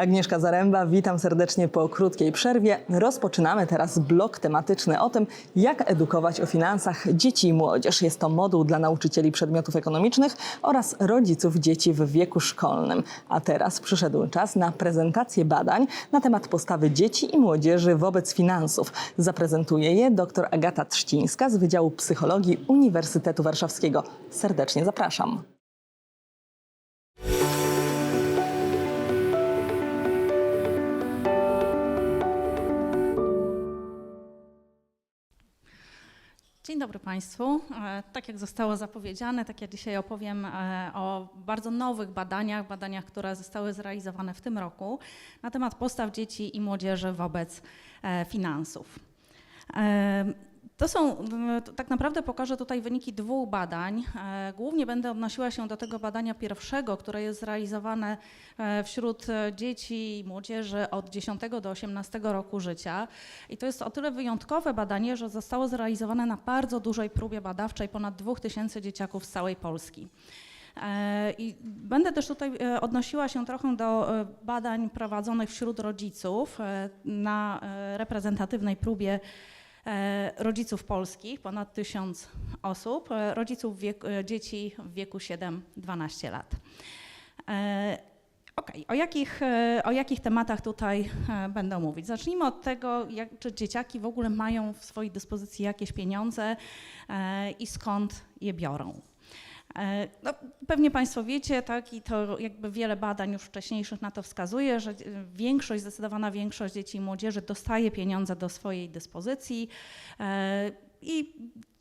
Agnieszka Zaręba, witam serdecznie po krótkiej przerwie. Rozpoczynamy teraz blok tematyczny o tym, jak edukować o finansach dzieci i młodzież. Jest to moduł dla nauczycieli przedmiotów ekonomicznych oraz rodziców dzieci w wieku szkolnym. A teraz przyszedł czas na prezentację badań na temat postawy dzieci i młodzieży wobec finansów. Zaprezentuje je dr Agata Trzcińska z Wydziału Psychologii Uniwersytetu Warszawskiego. Serdecznie zapraszam. Dzień dobry Państwu. E, Tak jak zostało zapowiedziane, tak ja dzisiaj opowiem e, o bardzo nowych badaniach, badaniach, które zostały zrealizowane w tym roku na temat postaw dzieci i młodzieży wobec e, finansów. To są, m, to tak naprawdę pokażę tutaj wyniki dwóch badań. E, Głównie będę odnosiła się do tego badania pierwszego, które jest zrealizowane e, wśród e, dzieci i młodzieży od 10 do 18 roku życia. I to jest o tyle wyjątkowe badanie, że zostało zrealizowane na bardzo dużej próbie badawczej, ponad 2000 dzieciaków z całej Polski. I będę też tutaj odnosiła się trochę do badań prowadzonych wśród rodziców na reprezentatywnej próbie rodziców polskich, ponad tysiąc osób, e, rodziców wiek, e, dzieci w wieku 7-12 lat. E, Okej, o, jakich, e, o jakich tematach tutaj e, będę mówić? Zacznijmy od tego, jak, czy dzieciaki w ogóle mają w swojej dyspozycji jakieś pieniądze e, i skąd je biorą. E, No, pewnie Państwo wiecie, tak, i to jakby wiele badań już wcześniejszych na to wskazuje, że e, większość, zdecydowana większość dzieci i młodzieży dostaje pieniądze do swojej dyspozycji. E, i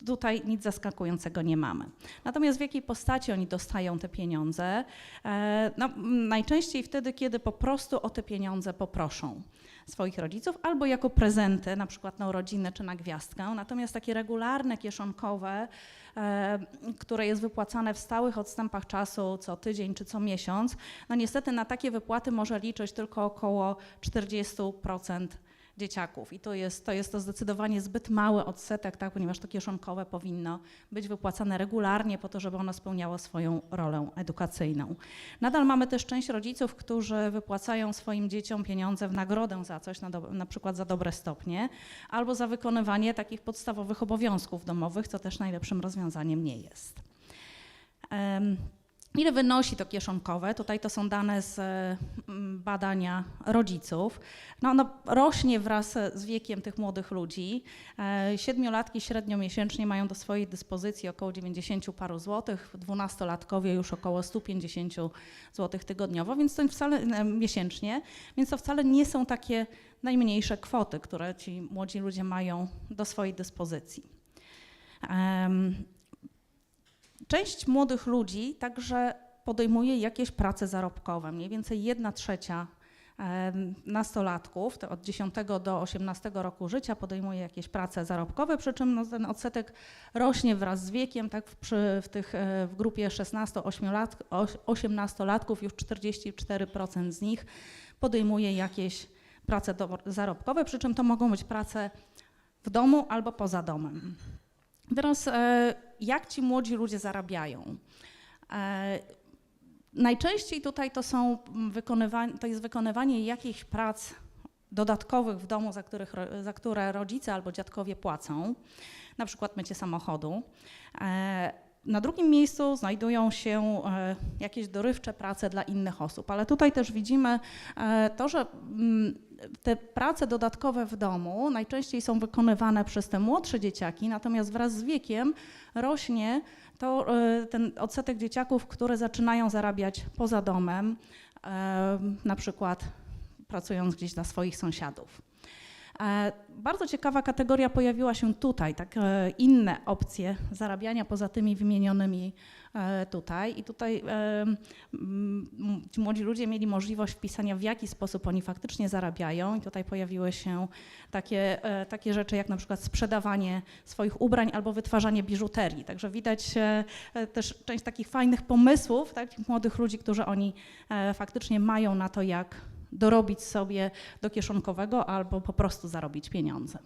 tutaj nic zaskakującego nie mamy. Natomiast w jakiej postaci oni dostają te pieniądze? E, No, najczęściej wtedy, kiedy po prostu o te pieniądze poproszą swoich rodziców, albo jako prezenty, na przykład na urodziny czy na gwiazdkę. Natomiast takie regularne, kieszonkowe, e, które jest wypłacane w stałych odstępach czasu co tydzień czy co miesiąc, no niestety na takie wypłaty może liczyć tylko około 40% dzieciaków. I to jest, to jest to zdecydowanie zbyt mały odsetek, tak, ponieważ to kieszonkowe powinno być wypłacane regularnie po to, żeby ono spełniało swoją rolę edukacyjną. Nadal mamy też część rodziców, którzy wypłacają swoim dzieciom pieniądze w nagrodę za coś, na, do, na przykład za dobre stopnie, albo za wykonywanie takich podstawowych obowiązków domowych, co też najlepszym rozwiązaniem nie jest. Em, Ile wynosi to kieszonkowe? Tutaj to są dane z mm, badania rodziców. No, ono rośnie wraz z wiekiem tych młodych ludzi. E, Siedmiolatki średnio miesięcznie mają do swojej dyspozycji około 90 paru złotych, dwunastolatkowie już około 150 złotych tygodniowo, więc to wcale e, miesięcznie, więc to wcale nie są takie najmniejsze kwoty, które ci młodzi ludzie mają do swojej dyspozycji. Część młodych ludzi także podejmuje jakieś prace zarobkowe. Mniej więcej jedna trzecia nastolatków to od 10 do 18 roku życia podejmuje jakieś prace zarobkowe, przy czym no, ten odsetek rośnie wraz z wiekiem. Tak w, przy, w, tych, e, w grupie 16-18-latków już 44% z nich podejmuje jakieś prace do, zarobkowe, przy czym to mogą być prace w domu albo poza domem. Teraz e, jak ci młodzi ludzie zarabiają? E, Najczęściej tutaj to są mm, wykonywa- to jest wykonywanie jakichś prac dodatkowych w domu, za, których, za które rodzice albo dziadkowie płacą, na przykład mycie samochodu. Na drugim miejscu znajdują się e, jakieś dorywcze prace dla innych osób, ale tutaj też widzimy e, to, że mm, te prace dodatkowe w domu najczęściej są wykonywane przez te młodsze dzieciaki, natomiast wraz z wiekiem rośnie to e, ten odsetek dzieciaków, które zaczynają zarabiać poza domem, na przykład pracując gdzieś dla swoich sąsiadów. E, Bardzo ciekawa kategoria pojawiła się tutaj, tak e, inne opcje zarabiania poza tymi wymienionymi e, tutaj. I tutaj ci młodzi ludzie mieli możliwość wpisania, w jaki sposób oni faktycznie zarabiają. I tutaj pojawiły się takie, takie rzeczy jak na przykład sprzedawanie swoich ubrań albo wytwarzanie biżuterii. Także widać też część takich fajnych pomysłów tak, młodych ludzi, którzy oni faktycznie mają na to, jak dorobić sobie do kieszonkowego albo po prostu zarobić pieniądze.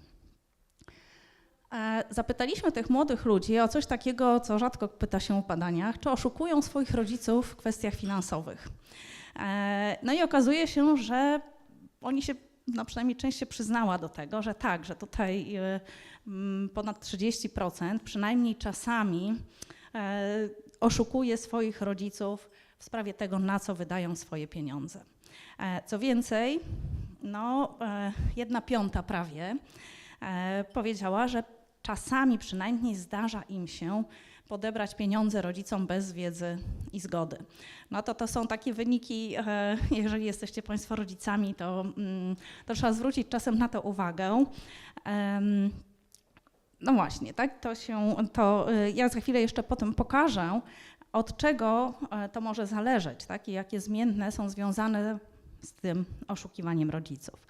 E, Zapytaliśmy tych młodych ludzi o coś takiego, co rzadko pyta się w badaniach, czy oszukują swoich rodziców w kwestiach finansowych. E, No i okazuje się, że oni się, no przynajmniej część się przyznała do tego, że tak, że tutaj e, mm, ponad 30% przynajmniej czasami oszukuje swoich rodziców w sprawie tego, na co wydają swoje pieniądze. E, Co więcej, no, e, jedna piąta prawie e, powiedziała, że czasami przynajmniej zdarza im się podebrać pieniądze rodzicom bez wiedzy i zgody. No to to są takie wyniki, jeżeli jesteście Państwo rodzicami, to, mm, to trzeba zwrócić czasem na to uwagę. No właśnie, tak, to się, to ja za chwilę jeszcze potem pokażę, od czego to może zależeć, tak, i jakie zmienne są związane z tym oszukiwaniem rodziców.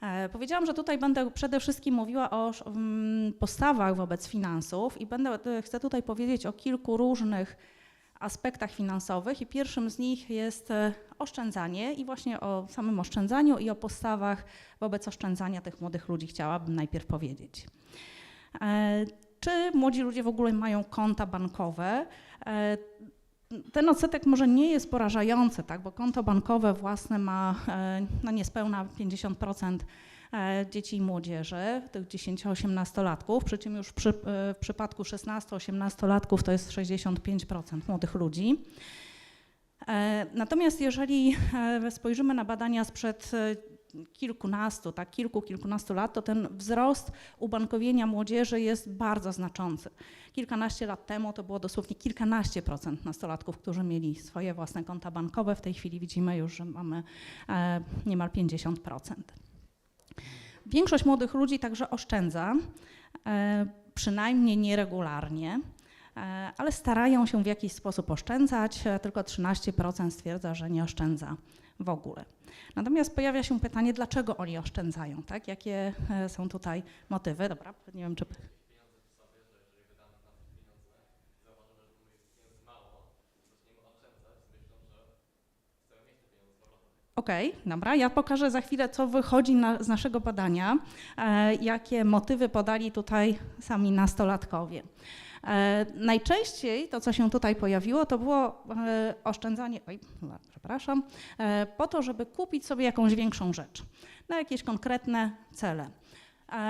E, Powiedziałam, że tutaj będę przede wszystkim mówiła o mm, postawach wobec finansów i będę, e, chcę tutaj powiedzieć o kilku różnych aspektach finansowych i pierwszym z nich jest e, oszczędzanie i właśnie o samym oszczędzaniu i o postawach wobec oszczędzania tych młodych ludzi chciałabym najpierw powiedzieć. Czy młodzi ludzie w ogóle mają konta bankowe? Ten odsetek może nie jest porażający, tak, bo konto bankowe własne ma e, no niespełna 50% e, dzieci i młodzieży, tych 10-18-latków, przy czym już przy, e, w przypadku 16-18-latków to jest 65% młodych ludzi. Natomiast jeżeli spojrzymy na badania sprzed kilkunastu, tak, kilku, kilkunastu lat, to ten wzrost ubankowienia młodzieży jest bardzo znaczący. Kilkanaście lat temu to było dosłownie kilkanaście procent nastolatków, którzy mieli swoje własne konta bankowe. W tej chwili widzimy już, że mamy e, niemal 50%. Większość młodych ludzi także oszczędza, e, przynajmniej nieregularnie, e, ale starają się w jakiś sposób oszczędzać. Tylko 13% stwierdza, że nie oszczędza w ogóle. Natomiast pojawia się pytanie, dlaczego oni oszczędzają, tak? Jakie e, są tutaj motywy? Dobra, nie wiem, czy... Okej, dobra. Ja pokażę za chwilę, co wychodzi na, z naszego badania, e, jakie motywy podali tutaj sami nastolatkowie. E, najczęściej to, co się tutaj pojawiło, to było e, oszczędzanie, oj, no, przepraszam, e, po to, żeby kupić sobie jakąś większą rzecz na jakieś konkretne cele.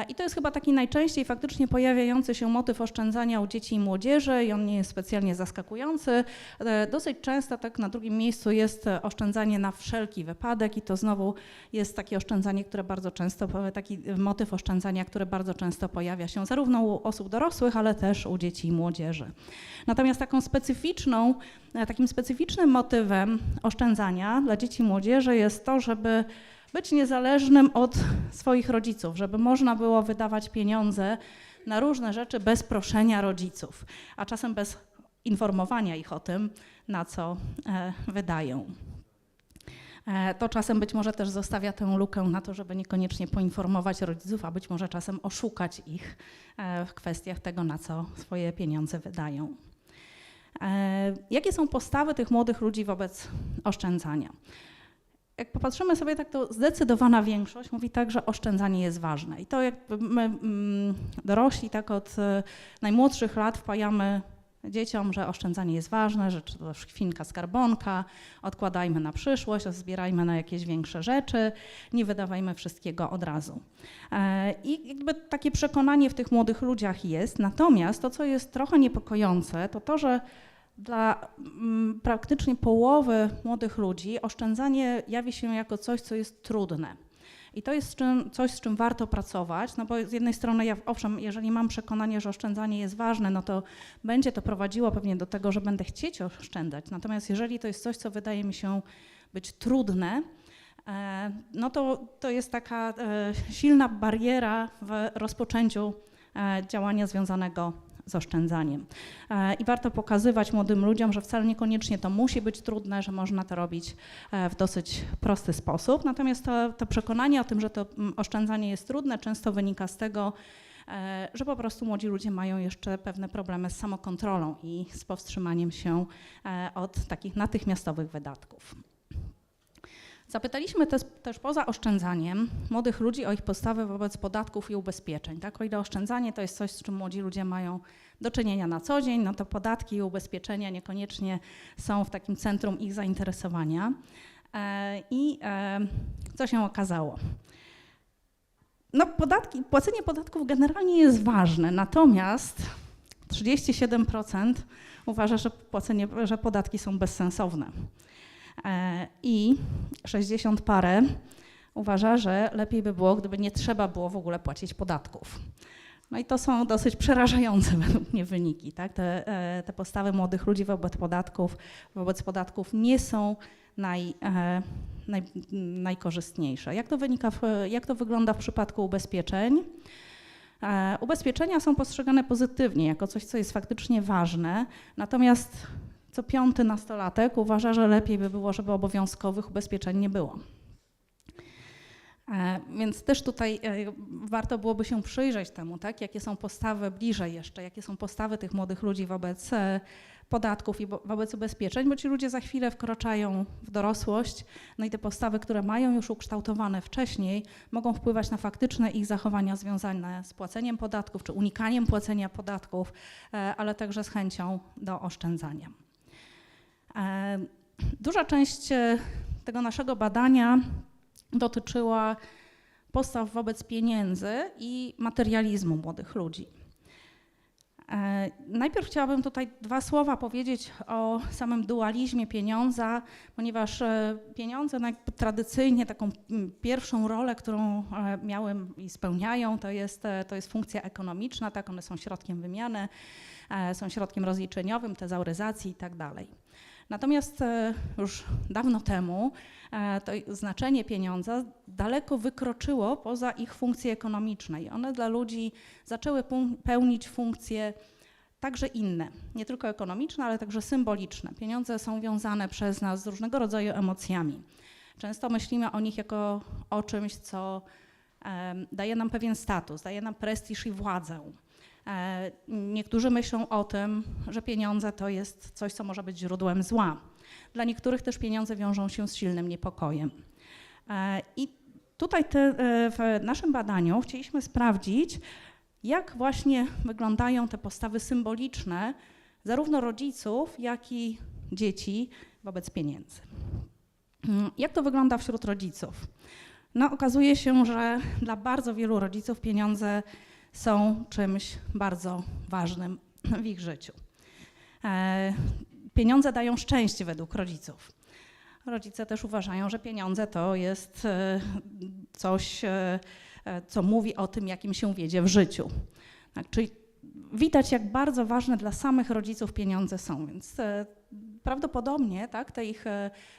I to jest chyba taki najczęściej faktycznie pojawiający się motyw oszczędzania u dzieci i młodzieży i on nie jest specjalnie zaskakujący. E, Dosyć często tak na drugim miejscu jest oszczędzanie na wszelki wypadek i to znowu jest takie oszczędzanie, które bardzo często, taki motyw oszczędzania, który bardzo często pojawia się zarówno u osób dorosłych, ale też u dzieci i młodzieży. Natomiast taką specyficzną, e, takim specyficznym motywem oszczędzania dla dzieci i młodzieży jest to, żeby być niezależnym od swoich rodziców, żeby można było wydawać pieniądze na różne rzeczy bez proszenia rodziców, a czasem bez informowania ich o tym, na co e, wydają. E, To czasem być może też zostawia tę lukę na to, żeby niekoniecznie poinformować rodziców, a być może czasem oszukać ich e, w kwestiach tego, na co swoje pieniądze wydają. E, Jakie są postawy tych młodych ludzi wobec oszczędzania? Jak popatrzymy sobie tak, to zdecydowana większość mówi tak, że oszczędzanie jest ważne. I to jakby my mm, dorośli tak od e, najmłodszych lat wpajamy dzieciom, że oszczędzanie jest ważne, że to szkwinka skarbonka, odkładajmy na przyszłość, zbierajmy na jakieś większe rzeczy, nie wydawajmy wszystkiego od razu. E, I jakby takie przekonanie w tych młodych ludziach jest. Natomiast to, co jest trochę niepokojące, to to, że dla mm, praktycznie połowy młodych ludzi oszczędzanie jawi się jako coś, co jest trudne. I to jest coś, z czym warto pracować, no bo z jednej strony, ja, owszem, jeżeli mam przekonanie, że oszczędzanie jest ważne, no to będzie to prowadziło pewnie do tego, że będę chcieć oszczędzać. Natomiast jeżeli to jest coś, co wydaje mi się być trudne, e, no to, to jest taka e, silna bariera w rozpoczęciu e, działania związanego z oszczędzaniem. E, I warto pokazywać młodym ludziom, że wcale niekoniecznie to musi być trudne, że można to robić e, w dosyć prosty sposób. Natomiast to, to przekonanie o tym, że to mm, oszczędzanie jest trudne, często wynika z tego, e, że po prostu młodzi ludzie mają jeszcze pewne problemy z samokontrolą i z powstrzymaniem się od takich natychmiastowych wydatków. Zapytaliśmy też, też poza oszczędzaniem młodych ludzi o ich postawę wobec podatków i ubezpieczeń. Tak? O ile oszczędzanie to jest coś, z czym młodzi ludzie mają do czynienia na co dzień, no to podatki i ubezpieczenia niekoniecznie są w takim centrum ich zainteresowania. E, I e, co się okazało? No, podatki, płacenie podatków generalnie jest ważne, natomiast 37% uważa, że, płacenie, że podatki są bezsensowne. E, I 60 parę uważa, że lepiej by było, gdyby nie trzeba było w ogóle płacić podatków. No i to są dosyć przerażające według mnie wyniki. Tak? Te, e, te postawy młodych ludzi wobec podatków, wobec podatków nie są naj, e, naj, najkorzystniejsze. Jak to, wynika w, jak to wygląda w przypadku ubezpieczeń? Ubezpieczenia są postrzegane pozytywnie, jako coś, co jest faktycznie ważne, natomiast co piąty nastolatek uważa, że lepiej by było, żeby obowiązkowych ubezpieczeń nie było. E, Więc też tutaj e, warto byłoby się przyjrzeć temu, tak? jakie są postawy bliżej jeszcze, jakie są postawy tych młodych ludzi wobec e, podatków i wo- wobec ubezpieczeń, bo ci ludzie za chwilę wkraczają w dorosłość, no i te postawy, które mają już ukształtowane wcześniej, mogą wpływać na faktyczne ich zachowania związane z płaceniem podatków czy unikaniem płacenia podatków, ale także z chęcią do oszczędzania. E, Duża część e, tego naszego badania dotyczyła postaw wobec pieniędzy i materializmu młodych ludzi. E, Najpierw chciałabym tutaj dwa słowa powiedzieć o samym dualizmie pieniądza, ponieważ pieniądze no tradycyjnie taką mm, pierwszą rolę, którą miały i spełniają, to jest, to jest funkcja ekonomiczna, tak, one są środkiem wymiany, są środkiem rozliczeniowym, tezauryzacji i tak dalej. Natomiast e, już dawno temu e, to znaczenie pieniądza daleko wykroczyło poza ich funkcje ekonomiczne i one dla ludzi zaczęły pełnić funkcje także inne, nie tylko ekonomiczne, ale także symboliczne. Pieniądze są wiązane przez nas z różnego rodzaju emocjami. Często myślimy o nich jako o czymś, co daje nam pewien status, daje nam prestiż i władzę. E, Niektórzy myślą o tym, że pieniądze to jest coś, co może być źródłem zła. Dla niektórych też pieniądze wiążą się z silnym niepokojem. E, I tutaj te, e, w naszym badaniu chcieliśmy sprawdzić, jak właśnie wyglądają te postawy symboliczne zarówno rodziców, jak i dzieci wobec pieniędzy. Mm, Jak to wygląda wśród rodziców? No, okazuje się, że dla bardzo wielu rodziców pieniądze są czymś bardzo ważnym w ich życiu. E, Pieniądze dają szczęście według rodziców. Rodzice też uważają, że pieniądze to jest e, coś, e, co mówi o tym, jakim się wiedzie w życiu. Tak, czyli widać, jak bardzo ważne dla samych rodziców pieniądze są. Więc prawdopodobnie tak, te ich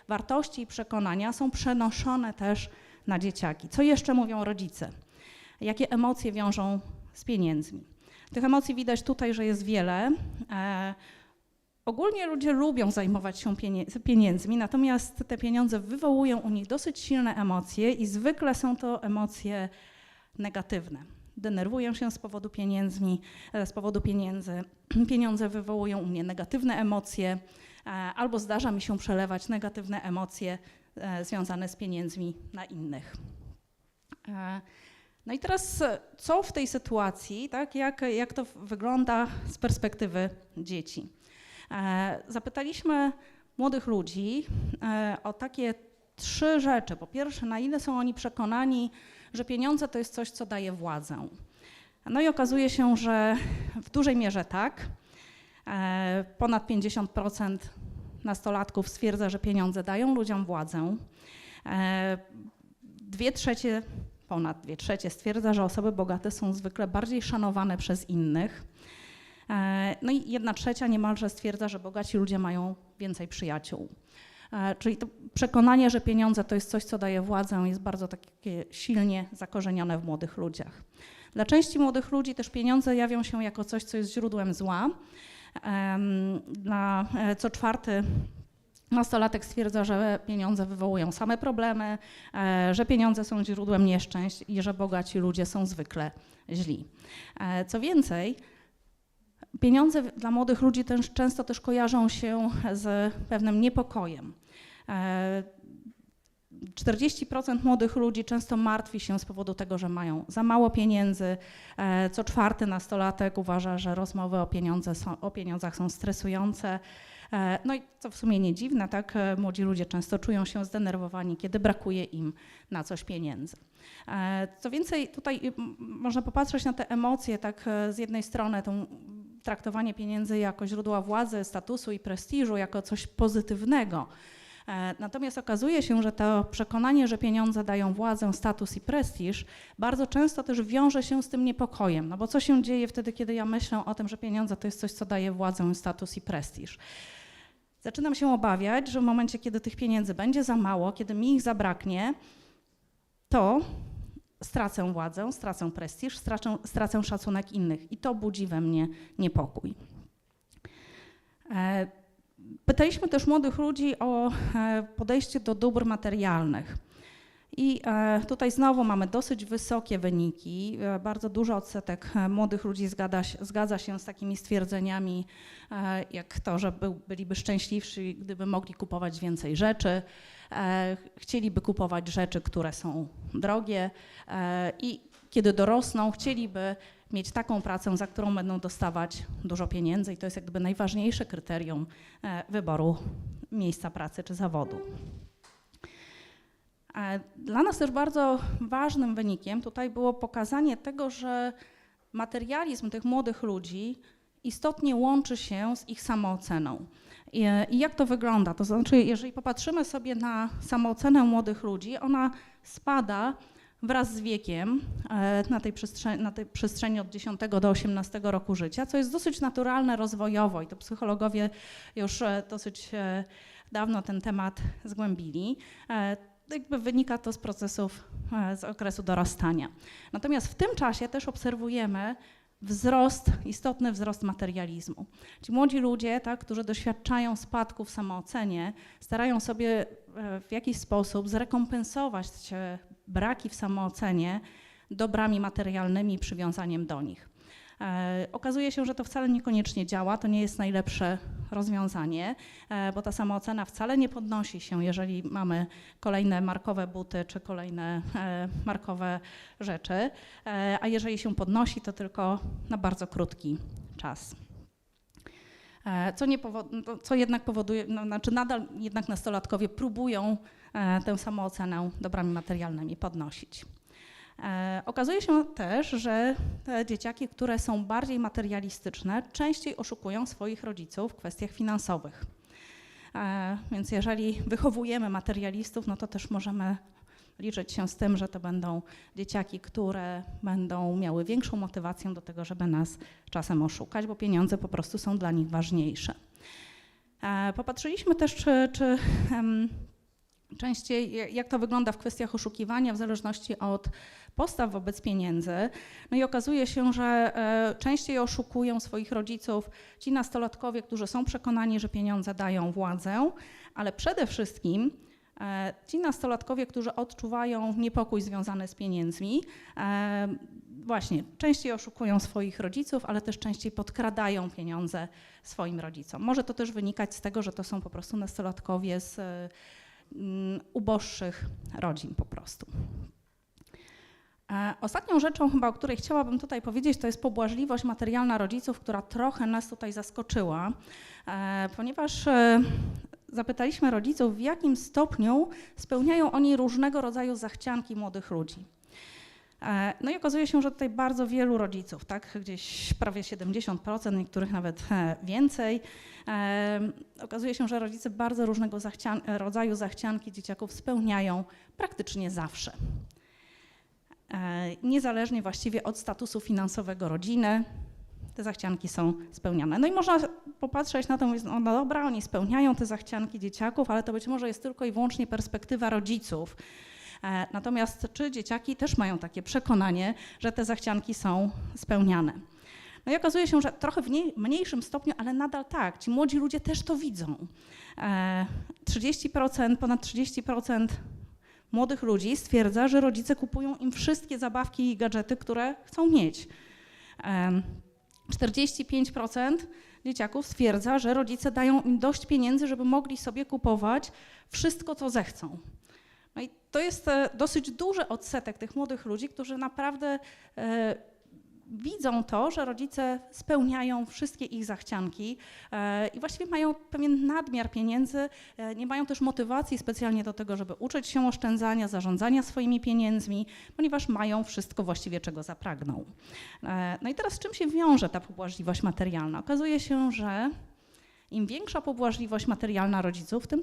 wartości i przekonania są przenoszone też na dzieciaki. Co jeszcze mówią rodzice? Jakie emocje wiążą z pieniędzmi? Tych emocji widać tutaj, że jest wiele. E, Ogólnie ludzie lubią zajmować się pieniędzmi, natomiast te pieniądze wywołują u nich dosyć silne emocje i zwykle są to emocje negatywne. Denerwuję się z powodu pieniędzmi, e, z powodu pieniędzy. Pieniądze wywołują u mnie negatywne emocje, e, albo zdarza mi się przelewać negatywne emocje związane z pieniędzmi na innych. No i teraz e, co w tej sytuacji, tak, jak, jak to wygląda z perspektywy dzieci? E, Zapytaliśmy młodych ludzi e, o takie trzy rzeczy. Po pierwsze, na ile są oni przekonani, że pieniądze to jest coś, co daje władzę. No i okazuje się, że w dużej mierze tak. E, Ponad 50% nastolatków stwierdza, że pieniądze dają ludziom władzę. E, Dwie trzecie, ponad dwie trzecie stwierdza, że osoby bogate są zwykle bardziej szanowane przez innych. E, No i jedna trzecia niemalże stwierdza, że bogaci ludzie mają więcej przyjaciół. E, Czyli to przekonanie, że pieniądze to jest coś, co daje władzę, jest bardzo takie silnie zakorzenione w młodych ludziach. Dla części młodych ludzi też pieniądze jawią się jako coś, co jest źródłem zła. Dla e, co czwarty nastolatek stwierdza, że pieniądze wywołują same problemy, e, że pieniądze są źródłem nieszczęść i że bogaci ludzie są zwykle źli. E, Co więcej, Pieniądze dla młodych ludzi też, często też kojarzą się z pewnym niepokojem. E, 40% młodych ludzi często martwi się z powodu tego, że mają za mało pieniędzy. E, Co czwarty nastolatek uważa, że rozmowy o, pieniądze są, o pieniądzach są stresujące. E, No i co w sumie nie dziwne, tak? e, Młodzi ludzie często czują się zdenerwowani, kiedy brakuje im na coś pieniędzy. E, Co więcej, tutaj można popatrzeć na te emocje, tak z jednej strony tą traktowanie pieniędzy jako źródła władzy, statusu i prestiżu, jako coś pozytywnego. Natomiast okazuje się, że to przekonanie, że pieniądze dają władzę, status i prestiż, bardzo często też wiąże się z tym niepokojem. No bo co się dzieje wtedy, kiedy ja myślę o tym, że pieniądze to jest coś, co daje władzę, status i prestiż? Zaczynam się obawiać, że w momencie, kiedy tych pieniędzy będzie za mało, kiedy mi ich zabraknie, to stracę władzę, stracę prestiż, stracę, stracę szacunek innych i to budzi we mnie niepokój. E, Pytaliśmy też młodych ludzi o e, podejście do dóbr materialnych. I e, tutaj znowu mamy dosyć wysokie wyniki. E, Bardzo duży odsetek e, młodych ludzi zgadza, się- zgadza się z takimi stwierdzeniami, jak to, że byliby szczęśliwsi, gdyby mogli kupować więcej rzeczy, chcieliby kupować rzeczy, które są drogie i kiedy dorosną, chcieliby mieć taką pracę, za którą będą dostawać dużo pieniędzy i to jest jak gdyby najważniejsze kryterium wyboru miejsca pracy czy zawodu. E, Dla nas też bardzo ważnym wynikiem tutaj było pokazanie tego, że materializm tych młodych ludzi istotnie łączy się z ich samooceną. I, jak to wygląda? To znaczy, jeżeli popatrzymy sobie na samoocenę młodych ludzi, ona spada wraz z wiekiem e, na tej, na tej przestrzeni od 10 do 18 roku życia, co jest dosyć naturalne rozwojowo i to psychologowie już e, dosyć dawno ten temat zgłębili. Jakby wynika to z procesów e, z okresu dorastania. Natomiast w tym czasie też obserwujemy wzrost, istotny wzrost materializmu. Ci młodzi ludzie, tak, którzy doświadczają spadku w samoocenie, starają sobie e, w jakiś sposób zrekompensować braki w samoocenie dobrami materialnymi przywiązaniem do nich. E, Okazuje się, że to wcale niekoniecznie działa, to nie jest najlepsze rozwiązanie, e, bo ta samoocena wcale nie podnosi się, jeżeli mamy kolejne markowe buty czy kolejne e, markowe rzeczy, a jeżeli się podnosi, to tylko na bardzo krótki czas. Co, nie no, co jednak powoduje, no, znaczy nadal jednak nastolatkowie próbują tę samoocenę dobrami materialnymi podnosić. E, Okazuje się też, że te dzieciaki, które są bardziej materialistyczne, częściej oszukują swoich rodziców w kwestiach finansowych. E, Więc jeżeli wychowujemy materialistów, no to też możemy liczyć się z tym, że to będą dzieciaki, które będą miały większą motywację do tego, żeby nas czasem oszukać, bo pieniądze po prostu są dla nich ważniejsze. E, Popatrzyliśmy też, czy, czy em, częściej, jak to wygląda w kwestiach oszukiwania w zależności od postaw wobec pieniędzy. No i okazuje się, że e, częściej oszukują swoich rodziców ci nastolatkowie, którzy są przekonani, że pieniądze dają władzę, ale przede wszystkim e, ci nastolatkowie, którzy odczuwają niepokój związany z pieniędzmi. e, Właśnie, częściej oszukują swoich rodziców, ale też częściej podkradają pieniądze swoim rodzicom. Może to też wynikać z tego, że to są po prostu nastolatkowie z mm, uboższych rodzin po prostu. E, Ostatnią rzeczą chyba, o której chciałabym tutaj powiedzieć, to jest pobłażliwość materialna rodziców, która trochę nas tutaj zaskoczyła, e, ponieważ e, zapytaliśmy rodziców, w jakim stopniu spełniają oni różnego rodzaju zachcianki młodych ludzi. No i okazuje się, że tutaj bardzo wielu rodziców, tak, gdzieś prawie 70%, niektórych nawet więcej, okazuje się, że rodzice bardzo różnego zachcian- rodzaju zachcianki dzieciaków spełniają praktycznie zawsze. E, Niezależnie właściwie od statusu finansowego rodziny, te zachcianki są spełniane. No i można popatrzeć na to, mówić, no, no dobra, oni spełniają te zachcianki dzieciaków, ale to być może jest tylko i wyłącznie perspektywa rodziców. E, Natomiast czy dzieciaki też mają takie przekonanie, że te zachcianki są spełniane? No i okazuje się, że trochę w nie- mniejszym stopniu, ale nadal tak, ci młodzi ludzie też to widzą. E, 30%, ponad 30% młodych ludzi stwierdza, że rodzice kupują im wszystkie zabawki i gadżety, które chcą mieć. Em, 45% dzieciaków stwierdza, że rodzice dają im dość pieniędzy, żeby mogli sobie kupować wszystko, co zechcą. No i to jest e, dosyć duży odsetek tych młodych ludzi, którzy naprawdę e, widzą to, że rodzice spełniają wszystkie ich zachcianki e, i właściwie mają pewien nadmiar pieniędzy, e, nie mają też motywacji specjalnie do tego, żeby uczyć się oszczędzania, zarządzania swoimi pieniędzmi, ponieważ mają wszystko właściwie, czego zapragną. E, No i teraz z czym się wiąże ta pobłażliwość materialna? Okazuje się, że im większa pobłażliwość materialna rodziców, tym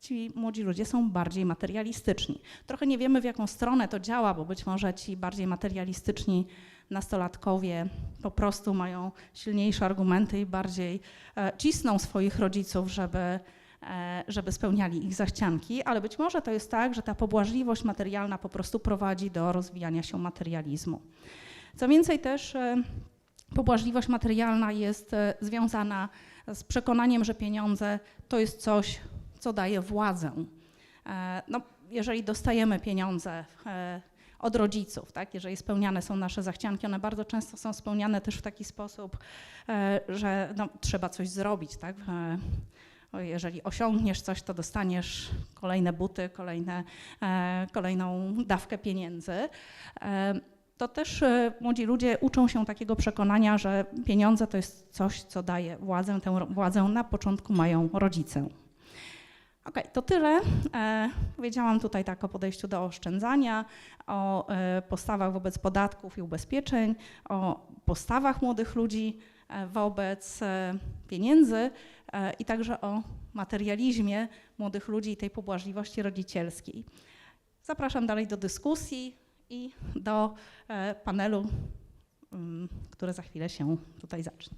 ci młodzi ludzie są bardziej materialistyczni. Trochę nie wiemy, w jaką stronę to działa, bo być może ci bardziej materialistyczni nastolatkowie po prostu mają silniejsze argumenty i bardziej e, cisną swoich rodziców, żeby, e, żeby spełniali ich zachcianki, ale być może to jest tak, że ta pobłażliwość materialna po prostu prowadzi do rozwijania się materializmu. Co więcej też e, pobłażliwość materialna jest związana z przekonaniem, że pieniądze to jest coś, co daje władzę. No, jeżeli dostajemy pieniądze od rodziców, tak, jeżeli spełniane są nasze zachcianki, one bardzo często są spełniane też w taki sposób, e, że no, trzeba coś zrobić. Tak? E, Jeżeli osiągniesz coś, to dostaniesz kolejne buty, kolejne, e, kolejną dawkę pieniędzy. To też młodzi ludzie uczą się takiego przekonania, że pieniądze to jest coś, co daje władzę. Tę władzę na początku mają rodzice. Okej, to tyle. E, powiedziałam tutaj tak o podejściu do oszczędzania, o e, postawach wobec podatków i ubezpieczeń, o postawach młodych ludzi e, wobec e, pieniędzy e, i także o materializmie młodych ludzi i tej pobłażliwości rodzicielskiej. Zapraszam dalej do dyskusji i do e, panelu, mm, które za chwilę się tutaj zacznie.